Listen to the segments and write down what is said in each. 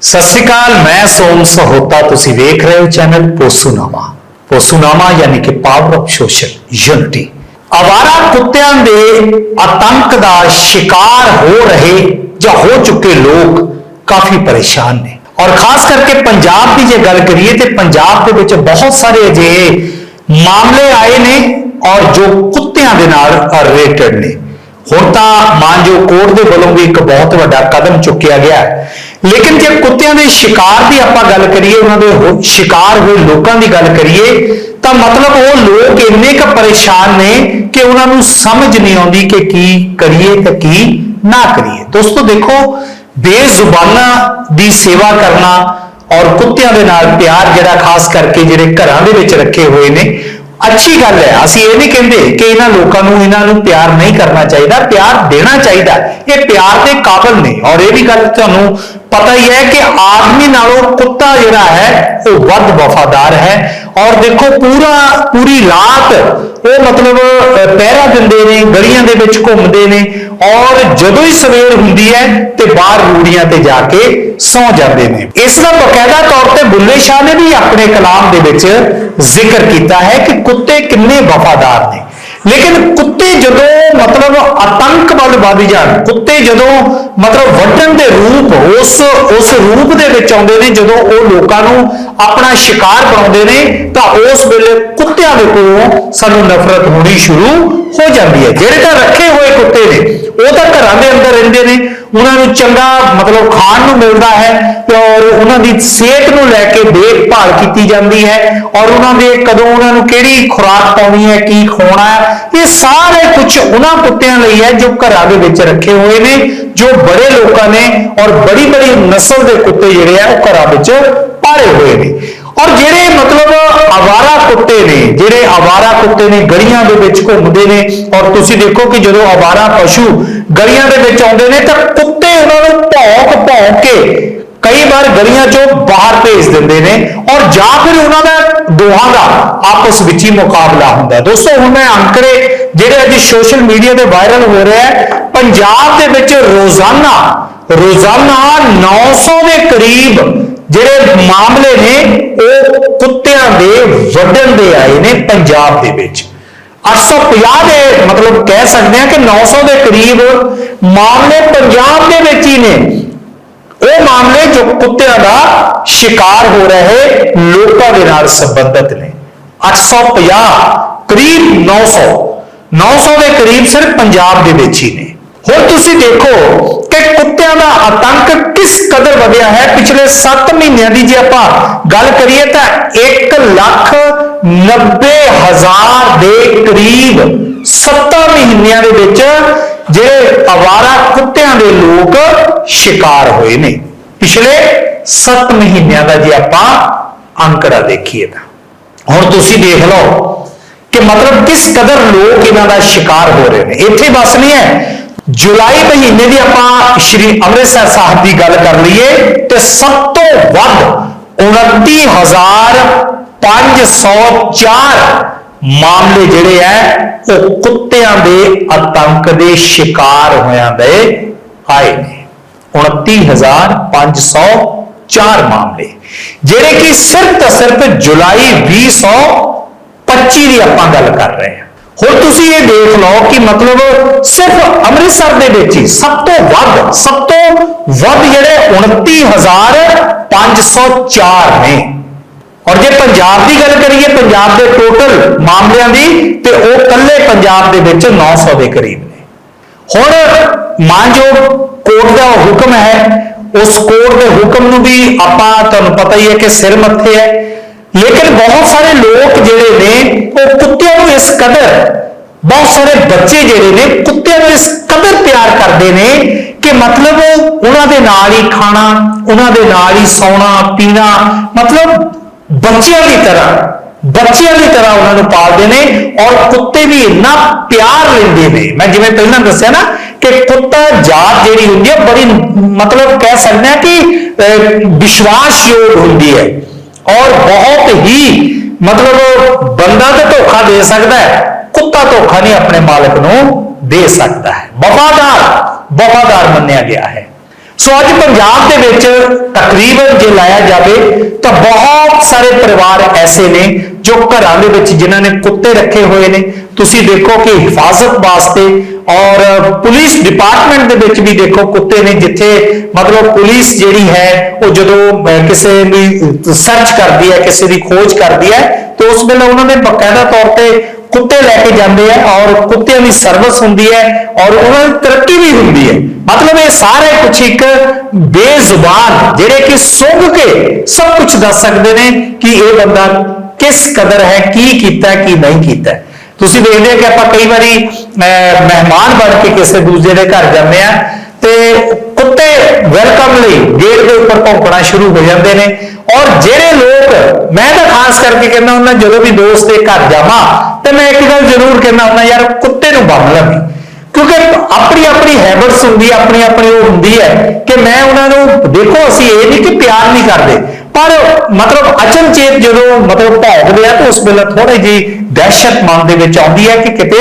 ਸਤਿ ਸ਼੍ਰੀ ਅਕਾਲ, ਮੈਂ ਸੋਮ ਸਹੋਤਾ, ਤੁਸੀਂ ਵੇਖ ਰਹੇ ਹੋ ਚੈਨਲ ਪੋਸੂਨਾਮਾ। ਪੋਸੂਨਾਮਾ ਯਾਨੀ ਕਿ ਪਾਵਰ ਆਫ ਸੋਸ਼ਲ ਯੂਨਿਟੀ ਆਵਾਰਾ ਕੁੱਤਿਆਂ ਦੇ ਆਤੰਕ ਦਾ ਸ਼ਿਕਾਰ ਹੋ ਰਹੇ ਜਾਂ ਹੋ ਚੁੱਕੇ ਲੋਕ ਕਾਫੀ ਪਰੇਸ਼ਾਨ ਨੇ। ਔਰ ਖਾਸ ਕਰਕੇ ਪੰਜਾਬ ਦੀ ਜੇ ਗੱਲ ਕਰੀਏ ਤੇ ਪੰਜਾਬ ਦੇ ਵਿੱਚ ਬਹੁਤ ਸਾਰੇ ਅਜਿਹੇ ਮਾਮਲੇ ਆਏ ਨੇ ਔਰ ਜੋ ਕੁੱਤਿਆਂ ਦੇ ਨਾਲ ਰਿਲੇਟਡ ਨੇ। ਹੁਣ ਤਾਂ ਮਾਨਜੋ ਕੋਰਟ ਦੇ ਵੱਲੋਂ ਵੀ ਇੱਕ ਬਹੁਤ ਵੱਡਾ ਕਦਮ ਚੁੱਕਿਆ ਗਿਆ ਹੈ। ਲੇਕਿਨ ਜੇ ਕੁੱਤਿਆਂ ਦੇ ਸ਼ਿਕਾਰ ਦੀ ਆਪਾਂ ਗੱਲ ਕਰੀਏ, ਉਹਨਾਂ ਦੇ ਸ਼ਿਕਾਰ ਹੋਏ ਲੋਕਾਂ ਦੀ ਗੱਲ ਕਰੀਏ, ਤਾਂ ਮਤਲਬ ਉਹ ਲੋਕ ਇੰਨੇ ਕੁ ਪਰੇਸ਼ਾਨ ਨੇ ਕਿ ਉਹਨਾਂ ਨੂੰ ਸਮਝ ਨਹੀਂ ਆਉਂਦੀ ਕਿ ਕੀ ਕਰੀਏ ਤੇ ਕੀ ਨਾ ਕਰੀਏ। ਦੋਸਤੋ ਦੇਖੋ, ਬੇਜ਼ੁਬਾਨਾਂ ਦੀ ਸੇਵਾ ਕਰਨਾ ਔਰ ਕੁੱਤਿਆਂ ਦੇ ਨਾਲ ਪਿਆਰ ਜਿਹੜਾ ਖਾਸ ਕਰਕੇ ਜਿਹੜੇ ਘਰਾਂ ਦੇ ਵਿੱਚ ਰੱਖੇ ਹੋਏ ਨੇ ਅੱਛੀ ਗੱਲ ਹੈ, ਅਸੀਂ ਇਹ ਨਹੀਂ ਕਹਿੰਦੇ ਕਿ ਇਹਨਾਂ ਲੋਕਾਂ ਨੂੰ, ਇਹਨਾਂ ਨੂੰ ਪਿਆਰ ਨਹੀਂ ਕਰਨਾ ਚਾਹੀਦਾ, ਪਿਆਰ ਦੇਣਾ ਚਾਹੀਦਾ ਇਹ ਪਿਆਰ ਦੇ ਕਾਬਲ ਨੇ। ਔਰ ਇਹ ਵੀ ਗੱਲ ਤੁਹਾਨੂੰ ਪਤਾ ਹੀ ਹੈ ਕਿ ਆਦਮੀ ਨਾਲੋਂ ਕੁੱਤਾ ਜਿਹੜਾ ਹੈ, ਉਹ ਵੱਧ ਵਫਾਦਾਰ ਹੈ। ਔਰ ਦੇਖੋ, ਪੂਰਾ, ਪੂਰੀ ਰਾਤ ਉਹ ਮਤਲਬ ਪਹਿਰਾ ਦਿੰਦੇ ਨੇ, ਗਲੀਆਂ ਦੇ ਵਿੱਚ ਘੁੰਮਦੇ ਨੇ। ਔਰ ਜਦੋਂ ਹੀ ਸਵੇਰ ਹੁੰਦੀ ਹੈ ਤੇ ਬਾਹਰ ਰੂੜੀਆਂ ਤੇ ਜਾ ਕੇ ਸੌ ਜਾਂਦੇ ਨੇ। ਇਸ ਦਾ ਬਕਾਇਦਾ ਤੌਰ ਤੇ ਬੁੱਲੇ ਸ਼ਾਹ ਨੇ ਵੀ ਆਪਣੇ ਕਲਾਮ ਦੇ ਵਿੱਚ ਜ਼ਿਕਰ ਕੀਤਾ ਹੈ ਕਿ ਕੁੱਤੇ ਕਿੰਨੇ ਵਫਾਦਾਰ ਨੇ। ਲੇਕਿਨ ਕੁੱਤੇ ਜਦੋਂ ਮਤਲਬ ਆਤੰਕ ਵੱਲ ਵੱਧ ਜਾਣ ਕੁੱਤੇ ਜਦੋਂ ਮਤਲਬ ਵੱਢਣ ਦੇ ਰੂਪ, ਉਸ ਉਸ ਰੂਪ ਦੇ ਵਿੱਚ ਆਉਂਦੇ ਨੇ, ਜਦੋਂ ਉਹ ਲੋਕਾਂ ਨੂੰ ਆਪਣਾ ਸ਼ਿਕਾਰ ਬਣਾਉਂਦੇ ਨੇ, ਤਾਂ ਉਸ ਵੇਲੇ ਕੁੱਤਿਆਂ ਦੇ ਕੋਲੋਂ ਸਾਨੂੰ ਨਫ਼ਰਤ ਹੋਣੀ ਸ਼ੁਰੂ ਹੋ ਜਾਂਦੀ ਹੈ। ਜਿਹੜੇ ਤਾਂ ਰੱਖੇ ਹੋਏ ਕੁੱਤੇ ਨੇ, ਉਹ ਤਾਂ ਘਰਾਂ ਦੇ ਅੰਦਰ ਰਹਿੰਦੇ ਨੇ ਉਹਨਾਂ ਨੂੰ ਚੰਗਾ ਮਤਲਬ ਖਾਣ ਨੂੰ ਮਿਲਦਾ ਹੈ ਔਰ ਉਹਨਾਂ ਦੀ ਸਿਹਤ ਨੂੰ ਲੈ ਕੇ ਦੇਖਭਾਲ ਕੀਤੀ ਜਾਂਦੀ ਹੈ ਔਰ ਉਹਨਾਂ ਦੇ ਕਦੋਂ ਉਹਨਾਂ ਨੂੰ ਕਿਹੜੀ ਖੁਰਾਕ ਪਾਉਣੀ ਹੈ, ਕੀ ਖਵਾਉਣਾ ਹੈ, ਇਹ ਸਾਰੇ ਕੁਝ ਉਹਨਾਂ ਕੁੱਤਿਆਂ ਲਈ ਹੈ ਜੋ ਘਰਾਂ ਦੇ ਵਿੱਚ ਰੱਖੇ ਹੋਏ ਨੇ, ਜੋ ਬੜੇ ਲੋਕਾਂ ਨੇ ਔਰ ਬੜੀ ਬੜੀ ਨਸਲ ਦੇ ਕੁੱਤੇ ਜਿਹੜੇ ਆ, ਉਹ ਘਰਾਂ ਵਿੱਚ ਪਾਲੇ ਹੋਏ ਨੇ। ਔਰ ਜਿਹੜੇ ਮਤਲਬ ਆਵਾਰਾ ਕੁੱਤੇ ਨੇ, ਜਿਹੜੇ ਆਵਾਰਾ ਕੁੱਤੇ ਨੇ ਗਲੀਆਂ ਦੇ ਵਿੱਚ ਘੁੰਮਦੇ ਨੇ ਔਰ ਤੁਸੀਂ ਦੇਖੋ ਕਿ ਜਦੋਂ ਆਵਾਰਾ ਪਸ਼ੂ ਗਲੀਆਂ ਦੇ ਵਿੱਚ ਆਉਂਦੇ ਨੇ ਤਾਂ ਕੁੱਤੇ ਉਹਨਾਂ ਨੂੰ ਭੌਂਕ ਭੌਂਕ ਕੇ ਕਈ ਵਾਰ ਗਲੀਆਂ ਚੋਂ ਬਾਹਰ ਭੇਜ ਦਿੰਦੇ ਨੇ ਔਰ ਜਾਂ ਫਿਰ ਉਹਨਾਂ ਦਾ ਦੋਹਾਂ ਦਾ ਆਪਸ ਵਿੱਚ ਹੀ ਮੁਕਾਬਲਾ ਹੁੰਦਾ। ਦੋਸਤੋ, ਹੁਣ ਮੈਂ ਅੰਕੜੇ ਜਿਹੜੇ ਅੱਜ ਸੋਸ਼ਲ ਮੀਡੀਆ ਤੇ ਵਾਇਰਲ ਹੋ ਰਿਹਾ ਹੈ, ਪੰਜਾਬ ਦੇ ਵਿੱਚ ਰੋਜ਼ਾਨਾ ਰੋਜ਼ਾਨਾ 900 ਦੇ ਕਰੀਬ ਜਿਹੜੇ ਮਾਮਲੇ ਨੇ, ਉਹ ਕੁੱਤਿਆਂ ਦੇ ਵੱਢਣ ਦੇ ਆਏ ਨੇ ਪੰਜਾਬ ਦੇ ਵਿੱਚ। 850 ਦੇ ਮਤਲਬ ਕਹਿ ਸਕਦੇ ਆ ਕਿ 900 ਦੇ ਕਰੀਬ ਮਾਮਲੇ ਪੰਜਾਬ ਦੇ ਵਿੱਚ ਹੀ ਨੇ। ਉਹ ਮਾਮਲੇ ਜੋ ਕੁੱਤਿਆਂ ਦਾ ਸ਼ਿਕਾਰ ਹੋ ਰਹੇ ਲੋਕਾਂ ਦੇ ਨਾਲ ਸੰਬੰਧਿਤ ਨੇ। 850 ਕਰੀਬ 900 900 ਦੇ ਕਰੀਬ ਸਿਰਫ ਪੰਜਾਬ ਦੇ ਵਿੱਚ ਹੀ ਨੇ। ਹੁਣ ਤੁਸੀਂ ਦੇਖੋ ਕਿ ਕੁੱਤਿਆਂ ਦਾ ਆਤੰਕ ਕਿਸ ਕਦਰ ਵਧਿਆ ਹੈ ਪਿਛਲੇ 7 ਮਹੀਨਿਆਂ ਦੀ ਜੇ ਆਪਾਂ ਗੱਲ ਕਰੀਏ ਤਾਂ 1 ਲੱਖ 90 ਹਜ਼ਾਰ ਦੇ ਕਰੀਬ 7 ਮਹੀਨਿਆਂ ਦੇ ਵਿੱਚ ਜਿਹੜੇ ਆਵਾਰਾ ਕੁੱਤਿਆਂ ਦੇ ਲੋਕ ਸ਼ਿਕਾਰ ਹੋਏ ਨੇ। ਪਿਛਲੇ 7 ਮਹੀਨਿਆਂ ਦਾ ਜੇ ਆਪਾਂ ਅੰਕੜਾ ਦੇਖੀਏ ਤਾਂ। ਹੁਣ ਤੁਸੀਂ ਦੇਖ ਲਓ ਕਿ ਮਤਲਬ ਕਿਸ ਕਦਰ ਲੋਕ ਇਹਨਾਂ ਦਾ ਸ਼ਿਕਾਰ ਹੋ ਰਹੇ ਨੇ। ਇੱਥੇ ਬਸ ਨਹੀਂ ਹੈ ਜੁਲਾਈ ਮਹੀਨੇ ਦੀ ਆਪਾਂ ਸ਼੍ਰੀ ਅੰਮ੍ਰਿਤਸਰ ਸਾਹਿਬ ਦੀ ਗੱਲ ਕਰ ਲਈਏ ਤੇ ਸਭ ਤੋਂ ਵੱਧ 29504 ਮਾਮਲੇ ਜਿਹੜੇ ਹੈ ਉਹ ਕੁੱਤਿਆਂ ਦੇ ਆਤੰਕ ਦੇ ਸ਼ਿਕਾਰ ਹੋਇਆਂ ਦੇ ਆਏ ਨੇ। 29504 ਮਾਮਲੇ, ਜਿਹੜੇ ਕਿ ਸਿਰਫ ਤੇ ਸਿਰਫ ਜੁਲਾਈ 2025 ਦੀ ਆਪਾਂ ਗੱਲ ਕਰ ਰਹੇ ਹਾਂ। ਹੁਣ ਤੁਸੀਂ ਇਹ ਦੇਖ ਲਓ ਕਿ ਮਤਲਬ ਸਿਰਫ ਅੰਮ੍ਰਿਤਸਰ ਦੇ ਵਿੱਚ ਹੀ ਸਭ ਤੋਂ ਵੱਧ, ਸਭ ਤੋਂ ਵੱਧ ਜਿਹੜੇ 29504 ਨੇ। ਔਰ ਜੇ ਪੰਜਾਬ ਦੀ ਗੱਲ ਕਰੀਏ, ਪੰਜਾਬ ਦੇ ਟੋਟਲ ਮਾਮਲਿਆਂ ਦੀ, ਤੇ ਉਹ ਕੱਲੇ ਪੰਜਾਬ ਦੇ ਵਿੱਚ 900 ਦੇ ਕਰੀਬ ਨੇ। ਹੁਣ ਮਾਨਯੋਗ ਕੋਰਟ ਦਾ ਹੁਕਮ ਹੈ, ਉਸ ਕੋਰਟ ਦੇ ਹੁਕਮ ਨੂੰ ਵੀ ਆਪਾਂ ਤੁਹਾਨੂੰ ਪਤਾ ਹੀ ਹੈ ਕਿ ਸਿਰ ਮੱਥੇ ਹੈ। ਲੇਕਿਨ ਬਹੁਤ ਸਾਰੇ ਲੋਕ ਜਿਹੜੇ ਨੇ ਉਹ ਕੁੱਤਿਆਂ ਨੂੰ ਇਸ ਕਦਰ ਬਹੁਤ ਸਾਰੇ ਬੱਚੇ ਜਿਹੜੇ ਨੇ ਕੁੱਤਿਆਂ ਨੂੰ ਇਸ ਕਦਰ ਪਿਆਰ ਕਰਦੇ ਨੇ ਕਿ ਮਤਲਬ ਉਹਨਾਂ ਦੇ ਨਾਲ ਹੀ ਖਾਣਾ ਉਹਨਾਂ ਦੇ ਨਾਲ ਹੀ ਸੌਣਾ ਪੀਣਾ ਮਤਲਬ ਬੱਚਿਆਂ ਦੀ ਤਰ੍ਹਾਂ ਬੱਚਿਆਂ ਦੀ ਤਰ੍ਹਾਂ ਉਹਨਾਂ ਨੂੰ ਪਾਲਦੇ ਨੇ ਔਰ ਕੁੱਤੇ ਵੀ ਇੰਨਾ ਪਿਆਰ ਲੈਂਦੇ ਨੇ। ਮੈਂ ਜਿਵੇਂ ਪਹਿਲਾਂ ਦੱਸਿਆ ਨਾ ਕਿ ਕੁੱਤਾ ਜਾਤ ਜਿਹੜੀ ਹੁੰਦੀ ਹੈ ਬੜੀ ਮਤਲਬ ਕਹਿ ਸਕਦੇ ਆ ਕਿ ਅਹ, ਵਿਸ਼ਵਾਸਯੋਗ ਹੁੰਦੀ ਹੈ। ਔਰ ਬਹੁਤ ਹੀ ਮਤਲਬ ਬੰਦਾ ਤੇ ਧੋਖਾ ਦੇ ਸਕਦਾ ਹੈ, ਕੁੱਤਾ ਧੋਖਾ ਨਹੀਂ ਆਪਣੇ ਮਾਲਕ ਨੂੰ ਦੇ ਸਕਦਾ ਹੈ। ਵਫਾਦਾਰ ਵਫਾਦਾਰ ਮੰਨਿਆ ਗਿਆ ਹੈ। ਸੋ ਅੱਜ ਪੰਜਾਬ ਦੇ ਵਿੱਚ ਤਕਰੀਬਨ ਜੇ ਲਾਇਆ ਜਾਵੇ ਤਾਂ ਬਹੁਤ ਸਾਰੇ ਪਰਿਵਾਰ ਐਸੇ ਨੇ ਜੋ ਘਰਾਂ ਦੇ ਵਿੱਚ ਜਿਨ੍ਹਾਂ ਨੇ ਕੁੱਤੇ ਰੱਖੇ ਹੋਏ ਨੇ ਤੁਸੀਂ ਦੇਖੋ ਕਿ ਹਿਫਾਜ਼ਤ ਵਾਸਤੇ ਔਰ ਪੁਲਿਸ ਡਿਪਾਰਟਮੈਂਟ ਦੇ ਵਿੱਚ ਵੀ ਦੇਖੋ ਕੁੱਤੇ ਨੇ ਜਿੱਥੇ ਮਤਲਬ ਪੁਲਿਸ ਜਿਹੜੀ ਹੈ ਉਹ ਜਦੋਂ ਅਹ, ਕਿਸੇ ਦੀ ਸਰਚ ਕਰਦੀ ਹੈ ਕਿਸੇ ਦੀ ਖੋਜ ਕਰਦੀ ਹੈ ਤੇ ਉਸ ਵੇਲੇ ਉਹਨਾਂ ਨੇ ਬਕਾਇਦਾ ਤੌਰ ਤੇ ਕੁੱਤੇ ਲੈ ਕੇ ਜਾਂਦੇ ਆ ਔਰ ਕੁੱਤਿਆਂ ਦੀ ਸਰਵਿਸ ਹੁੰਦੀ ਹੈ ਔਰ ਉਹਨਾਂ ਦੀ ਤਰੱਕੀ ਵੀ ਹੁੰਦੀ ਹੈ ਮਤਲਬ ਇਹ ਸਾਰੇ ਕੁਝ ਇੱਕ ਬੇਜ਼ੁਬਾਨ ਜਿਹੜੇ ਕਿ ਸੁੰਘ ਕੇ ਸਭ ਕੁਝ ਦੱਸ ਸਕਦੇ ਨੇ ਕਿ ਇਹ ਬੰਦਾ ਕਿਸ ਕਦਰ ਹੈ ਕੀ ਕੀਤਾ ਕੀ ਨਹੀਂ ਕੀਤਾ ਤੁਸੀਂ ਦੇਖਦੇ ਹੋ ਕਿ ਆਪਾਂ ਕਈ ਵਾਰੀ ਅਹ, ਮਹਿਮਾਨ ਬਣ ਕੇ ਕਿਸੇ ਦੂਜੇ ਦੇ ਘਰ ਜਾਂਦੇ ਆ ਤੇ ਕੁੱਤੇ ਵੈਲਕਮ ਲਈ ਗੇਟ ਦੇ ਉੱਪਰ ਭੌਂਕਣਾ ਸ਼ੁਰੂ ਹੋ ਜਾਂਦੇ ਨੇ। ਔਰ ਜਿਹੜੇ ਲੋਕ ਮੈਂ ਤਾਂ ਖਾਸ ਕਰਕੇ ਕਹਿੰਦਾ ਹੁੰਦਾ ਜਦੋਂ ਵੀ ਦੋਸਤ ਦੇ ਘਰ ਜਾਵਾਂ ਤੇ ਮੈਂ ਇੱਕ ਗੱਲ ਜ਼ਰੂਰ ਕਹਿੰਦਾ ਹੁੰਦਾ ਯਾਰ ਕੁੱਤੇ ਨੂੰ ਬੰਨ ਲਵੀਂ ਕਿਉਂਕਿ ਆਪਣੀ ਆਪਣੀ ਹੈਬਿਟਸ ਹੁੰਦੀ ਆਪਣੀ ਆਪਣੀ ਉਹ ਹੁੰਦੀ ਹੈ ਕਿ ਮੈਂ ਉਹਨਾਂ ਨੂੰ ਦੇਖੋ ਅਸੀਂ ਇਹ ਨਹੀਂ ਕਿ ਪਿਆਰ ਨਹੀਂ ਕਰਦੇ ਪਰ ਮਤਲਬ ਅਚਨਚੇਤ ਜਦੋਂ ਮਤਲਬ ਭੌਂਕਦੇ ਆ ਤਾਂ ਉਸ ਵੇਲੇ ਥੋੜੀ ਜੀ ਦਹਿਸ਼ਤ ਮਨ ਦੇ ਵਿੱਚ ਆਉਂਦੀ ਹੈ ਕਿ ਕਿਤੇ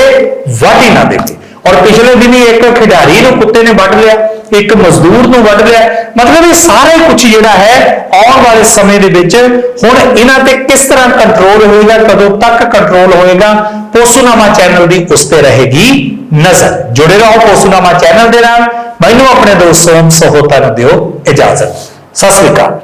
ਵੱਢ ਹੀ ਨਾ ਦੇਵੇ ਔਰ ਪਿਛਲੇ ਦਿਨੀ ਇੱਕ ਖਿਡਾਰੀ ਨੂੰ ਕੁੱਤੇ ਨੇ ਵੱਢ ਲਿਆ, ਇੱਕ ਮਜ਼ਦੂਰ ਨੂੰ ਵੱਢ ਲਿਆ। ਮਤਲਬ ਇਹ ਸਾਰੇ ਕੁਝ ਜਿਹੜਾ ਹੈ, ਆਉਣ ਵਾਲੇ ਸਮੇਂ ਦੇ ਵਿੱਚ ਹੁਣ ਇਹਨਾਂ ਤੇ ਕਿਸ ਤਰ੍ਹਾਂ ਕੰਟਰੋਲ ਹੋਏਗਾ, ਕਦੋਂ ਤੱਕ ਕੰਟਰੋਲ ਹੋਏਗਾ, ਪੋਸੂਨਾਮਾ ਚੈਨਲ ਦੀ ਉਸ ਤੇ ਰਹੇਗੀ ਨਜ਼ਰ। ਜੁੜੇ ਰਹੋ ਪੋਸੂਨਾਮਾ ਚੈਨਲ ਦੇ ਨਾਲ। ਮੈਨੂੰ ਆਪਣੇ ਦੋਸਤਾਂ ਸਹੋਤਾ ਨੂੰ ਦਿਓ ਇਜਾਜ਼ਤ। ਸਤਿ ਸ੍ਰੀ ਅਕਾਲ।